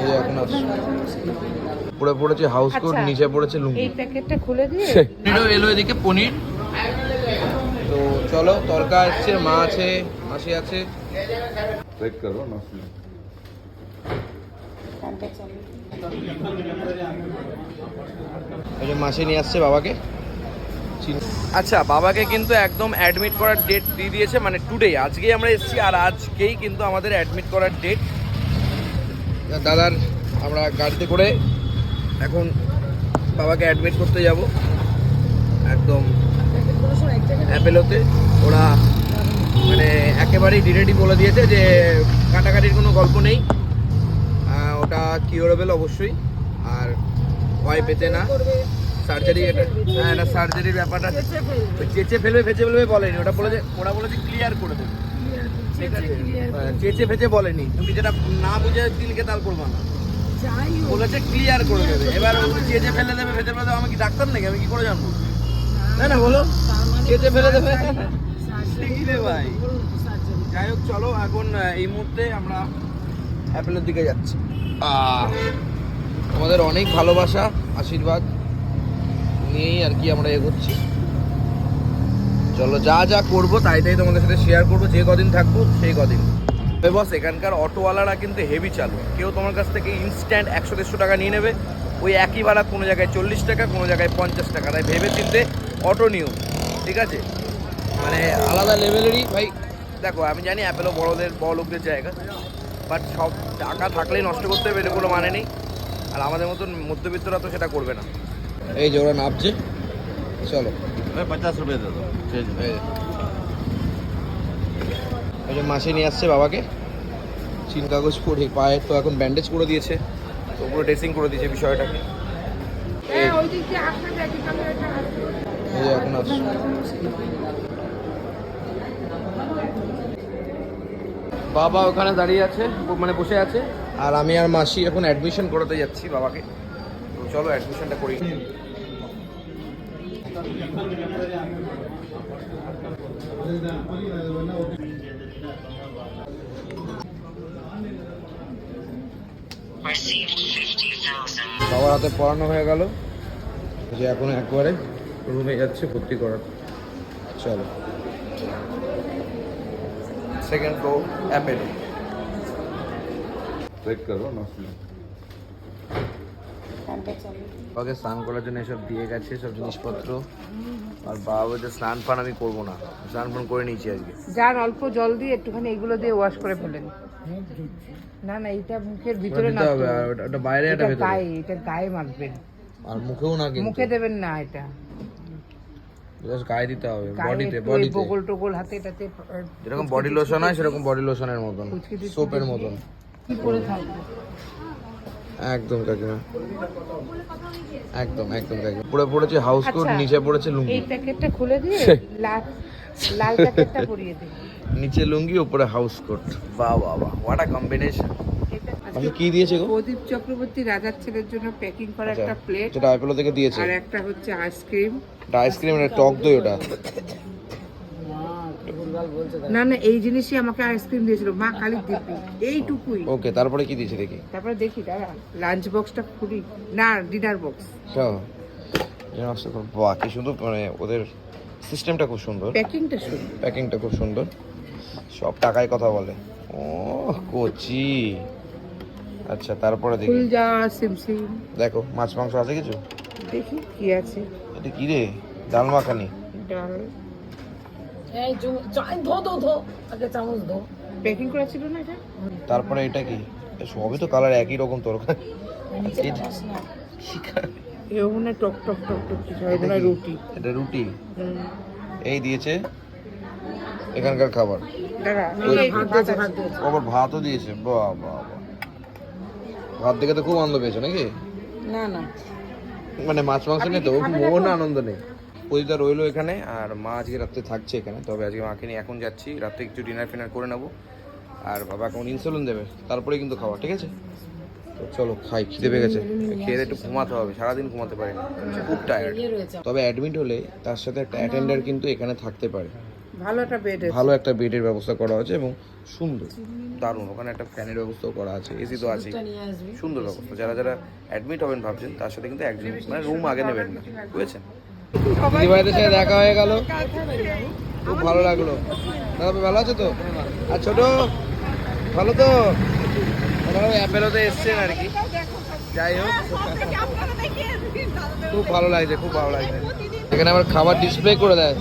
এই এখন আসছে পুরো পড়েছে হাউস আচ্ছা, কোট নিচে পড়েছে লুঙ্গি। এই প্যাকেটটা খুলে দিয়ে ভিডিও এলো এদিকে পনির। তো চলো তরকা আসছে মা আছে মাসি আছে। চেক করো না মাসি নিয়ে আসছে বাবাকে। আচ্ছা বাবাকে কিন্তু একদম অ্যাডমিট করার ডেট দিয়ে দিয়েছে মানে টুডে আজকেই আমরা এসেছি আর আজকেই কিন্তু আমাদের অ্যাডমিট করার ডেট দাদার আমরা গাড়িতে করে এখন বাবাকে অ্যাডমিট করতে যাব। একদম অ্যাপেলোতে। ওরা মানে একেবারেই ডিরেক্টই বলে দিয়েছে যে কাটাকাটির কোনো গল্প নেই। ওটা কিওরেবল অবশ্যই। আর ভয় পেতে না। সার্জারি এটা হ্যাঁ এটা সার্জারির ব্যাপারটা চেঁচে ফেলবে। ফেঁচে ফেলবে বলেনি। ওটা বলেছে ওরা বলেছে ক্লিয়ার করে দেবে। চেঁচে ফেঁচে বলেনি। তুমি যেটা না বুঝে দিলকে তাল করব না। বলেছে ক্লিয়ার করে দেবে। এবার চেঁচে ফেলে দেবে ফেঁচে ফেলে দেবে আমি কি ডাক্তার নাকি? আমি কি করে জানব? না না বলো? চেঁচে ফেলে দেবে। ঠিকই রে ভাই? যাই হোক চলো এখন এই মুহূর্তে আমরা অ্যাপেলের দিকে যাচ্ছি। আমাদের অনেক ভালোবাসা আশীর্বাদ নিয়েই আর কি আমরা এগোচ্ছি। চলো, যা যা করব তাই তাই তোমাদের সাথে শেয়ার করব, যে কদিন থাকব সেই কদিন। বস এখানকার অটোওয়ালারা কিন্তু হেভি চালু কেউ তোমার কাছ থেকে ইনস্ট্যান্ট একশো দেড়শো টাকা নিয়ে নেবে। ওই একই ভাড়া কোনো জায়গায় চল্লিশ টাকা, কোনো জায়গায় পঞ্চাশ টাকা। তাই ভেবে চিনতে অটো নিও, ঠিক আছে? মানে আলাদা লেভেলেরই ভাই। দেখো, আমি জানি অ্যাপেলো বড়দের, বড় লোকদের জায়গা বাট সব টাকা থাকলেই নষ্ট করতে হবে এটা কোনো মানে নেই। আর আমাদের মতন মধ্যবিত্তরা তো সেটা করবে না। এই যে ওরা নামছে, চলো। मैं पचास रुपए दे दो चेंज এই যে। এই যে মাসি নিয়ে আসছে বাবাকে চিন কাগজ পরে পায়ে তো এখন ব্যান্ডেজ করে দিয়েছে তো পুরো ড্রেসিং করে দিয়েছে বিষয়টাকে হ্যাঁ ওই দিক দিয়ে আসতে দেখি ক্যামেরাটা এই যে এখন আসছে বাবা ওখানে দাঁড়িয়ে আছে ব- মানে বসে আছে আর আমি আর মাসি এখন অ্যাডমিশন করাতে যাচ্ছি বাবাকে তো চলো অ্যাডমিশনটা করি বাবার হাতে পড়ানো হয়ে গেল। যে এখন একবারে রুমে যাচ্ছে ভর্তি করার। চলো। সেকেন্ড ফ্লোর অ্যাপেল চেক করো না। ওকে স্নান করার জন্য এসব দিয়ে গেছে সব জিনিসপত্র। আর বাবা বলছে স্নান ফান আমি করব না। স্নান ফান করে নিয়েছি আজকে। যান অল্প জল দিয়ে একটুখানি এগুলো দিয়ে ওয়াশ করে ফেলেন। না না এটা মুখের ভিতরে না হবে ওটা বাইরে এটা গায়ে এটা গায়ে মাখবেন। আর মুখেও না কিন্তু। মুখে দেবেন না এটা। গায়ে দিতে হবে বডিতে বডিতে হাতে যেরকম বডি লোশন হয় সেরকম বডি লোশনের মতন সোপের মতন। কি করে থাকবে? একদম কাকিমা। একদম একদম কাকিমা। পুরো পড়েছে হাউস কোট আচ্ছা। নিচে পড়েছে লুঙ্গি। এই প্যাকেটটা খুলে দিয়ে লাল লাল প্যাকেটটা পরিয়ে দিন। নিচে লুঙ্গি উপরে হাউস কোট বাহ বাহ বাহ হোয়াট আ কম্বিনেশন আমি কি দিয়েছে গো? প্রদীপ চক্রবর্তী রাজার ছেলের জন্য প্যাকিং করা আচ্ছা, একটা প্লেট যেটা অ্যাপেলো থেকে দিয়েছে। আর একটা হচ্ছে আইসক্রিম আইসক্রিম এটা টক দই ওটা। না না এই জিনিসই আমাকে আইসক্রিম দিয়েছিল। মা কালী দিব্যি এইটুকুই। ওকে তারপরে কি দিয়েছে দেখি? তারপরে দেখি দাঁড়া। লাঞ্চ বক্সটা খুলি। না ডিনার বক্স বাহ কি সুন্দর মানে ওদের সিস্টেমটা খুব সুন্দর। প্যাকিংটা শুরু প্যাকিংটা খুব সুন্দর। সব টাকায় কথা বলে। ও কোচি। আচ্ছা তারপরে দেখি। ফুল যা সিমসিম দেখো মাছ মাংস আছে কিছু? দেখি কি আছে। এটা কি রে? ডাল মাখানি। ডাল। এই ধো ধো ধো আগে চামচ ধো। প্যাকিং করা ছিল না এটা? তারপরে এটা কি? সবই তো কালার একই রকম তরকারি এও মনে টক টক টক টক কিছু হয় রুটি। এটা রুটি। এই দিয়েছে এখানকার খাবার। আবার ভাতও দিয়েছে বাহ বাহ বাহ। ভাত দেখে তো খুব আনন্দ পেয়েছ নাকি? না না। মানে মাছ মাংস নেই তো মন আনন্দ নেই। পরিতা রইল এখানে আর মা আজকে রাত্রে থাকছে এখানে। তবে আজকে মাকে নিয়ে এখন যাচ্ছি রাত্রে একটু ডিনার ফিনার করে নেব। আর বাবা এখন ইনসুলিন দেবে তারপরে কিন্তু খাওয়া ঠিক আছে? তো চলো খাই খিদে পেয়ে গেছে। খেয়ে দিয়ে একটু ঘুমাতে হবে সারাদিন ঘুমাতে পারিনি খুব টায়ার্ড তবে অ্যাডমিট হলে তার সাথে একটা অ্যাটেন্ডার কিন্তু এখানে থাকতে পারে। ভালো একটা বেড ভালো একটা বেডের ব্যবস্থা করা হয়েছে এবং সুন্দর। দারুণ ওখানে একটা ফ্যানের ব্যবস্থাও করা আছে এসি তো আছে সুন্দর ব্যবস্থা। যারা যারা অ্যাডমিট হবেন ভাবছেন তার সাথে কিন্তু একজন মানে রুম আগে নেবেন না বুঝেছেন? দিদিভাইদের সাথে দেখা হয়ে গেল। খুব ভালো লাগল। দাদা, ভালো আছো তো? আর ছোট, ভালো তো? ওনারা অ্যাপেলোতে এসছেন আর কি। যাই হোক। খুব ভালো লাগছে, খুব ভালো লাগছে। এখানে আবার খাবার ডিসপ্লে করে দেয়।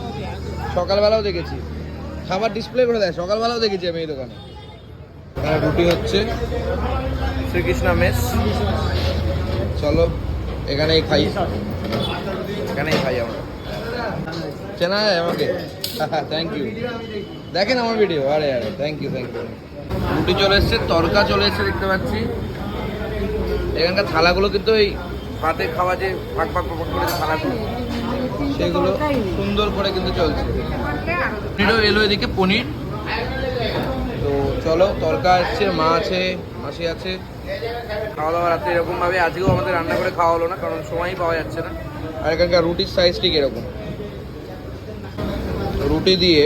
সকালবেলাও দেখেছি। খাবার ডিসপ্লে করে দেয়। সকালবেলাও দেখেছি আমি এই দোকানে। রুটি হচ্ছে শ্রীকৃষ্ণ মেস। চলো, এখানেই খাই। এখানেই খাই আমরা। চেনা যায় আমাকে? থ্যাংক ইউ দেখেন আমার ভিডিও আরে আরে থ্যাংক ইউ থ্যাংক ইউ রুটি চলে এসছে, তরকা চলে এসছে, দেখতে পাচ্ছি। এখানকার থালাগুলো কিন্তু ওই ভাতে খাওয়া যে ফাঁক ফাঁক ফাঁক করে থালাগুলো, সেগুলো সুন্দর করে কিন্তু চলছে। পনিরও এলো এদিকে পনির। তো চলো, তরকা আসছে মা আছে, মাসি আছে। খাওয়া দাওয়া রাত্রে এরকম ভাবে আজকেও আমাদের রান্না করে খাওয়া হলো না, কারণ সময়ই পাওয়া যাচ্ছে না। আর এখানকার রুটির সাইজ ঠিক এরকম। রুটি দিয়ে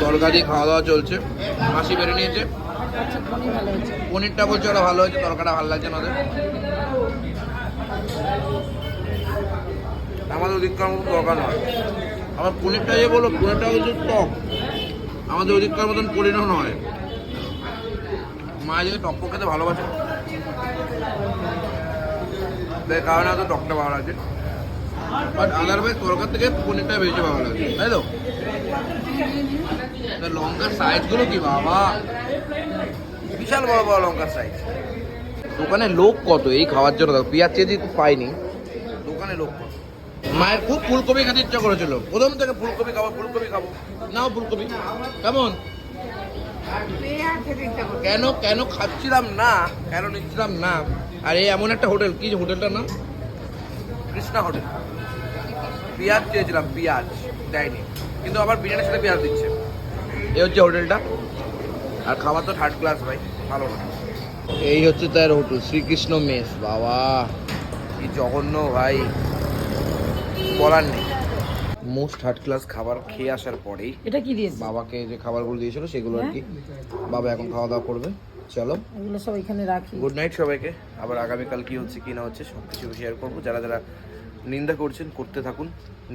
তরকা দিয়ে খাওয়া দাওয়া চলছে। মাসি বেড়ে নিয়েছে। পনিরটা বলছে ওরা ভালো হয়েছে তরকাটা ভালো লাগছে না ওদের। আমাদের ওদিককার মতন তরকা নয়। আবার পনিরটা যে বলো, পনিরটা হচ্ছে টক। আমাদের ওদিককার মতন পনিরও নয়। মা যদি টক টক খেতে ভালোবাসে? তাই কারণে হয়তো টকটা ভালো লাগছে। বাট আদারওয়াইজ তরকার থেকে পনিরটা বেশি ভালো লাগছে তাই তো? লঙ্কার সাইজগুলো কি, বাবা? বিশাল বড় বড় লঙ্কার সাইজ দোকানে লোক কত? এই খাওয়ার জন্য দেখো, পেঁয়াজ চেজি পাইনি। দোকানে লোক কত? মায়ের খুব ফুলকপি খেতে ইচ্ছা করেছিল। প্রথম থেকে ফুলকপি খাব ফুলকপি খাব। নাও ফুলকপি। কেমন? কেন কেন খাচ্ছিলাম না? কেন নিচ্ছিলাম না? আর এই এমন একটা হোটেল। কি হোটেলটার নাম? কৃষ্ণা হোটেল। পেঁয়াজ চেয়েছিলাম, পেঁয়াজ। দেয়নি। কিন্তু আবার বিরিয়ানির সাথে পেঁয়াজ দিচ্ছে। এ হচ্ছে হোটেলটা। আর খাবার তো থার্ড ক্লাস ভাই, ভালো না। এই হচ্ছে তার হোটেল, শ্রীকৃষ্ণ মেস। বাবা, কি জঘন্য ভাই। বলার নেই। মোস্ট থার্ড ক্লাস খাবার খেয়ে আসার পরেই এটা কি দিয়েছে? বাবাকে যে খাবারগুলো দিয়েছিল সেগুলো আর কি। বাবা এখন খাওয়া দাওয়া করবে। চলো। এগুলো সব এখানে রাখি। গুড নাইট সবাইকে। আবার আগামীকাল কি হচ্ছে কি না হচ্ছে সব কিছু শেয়ার করব। যারা যারা নিন্দা করছেন করতে থাকুন।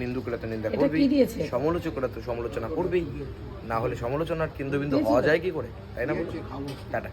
নিন্দুকরা তো নিন্দা এটা করবেই। কি দিয়েছে? সমালোচকরা তো সমালোচনা করবেই। না হলে সমালোচনার কেন্দ্রবিন্দু হওয়া যায় কি করে? তাই না বলছি টাটা।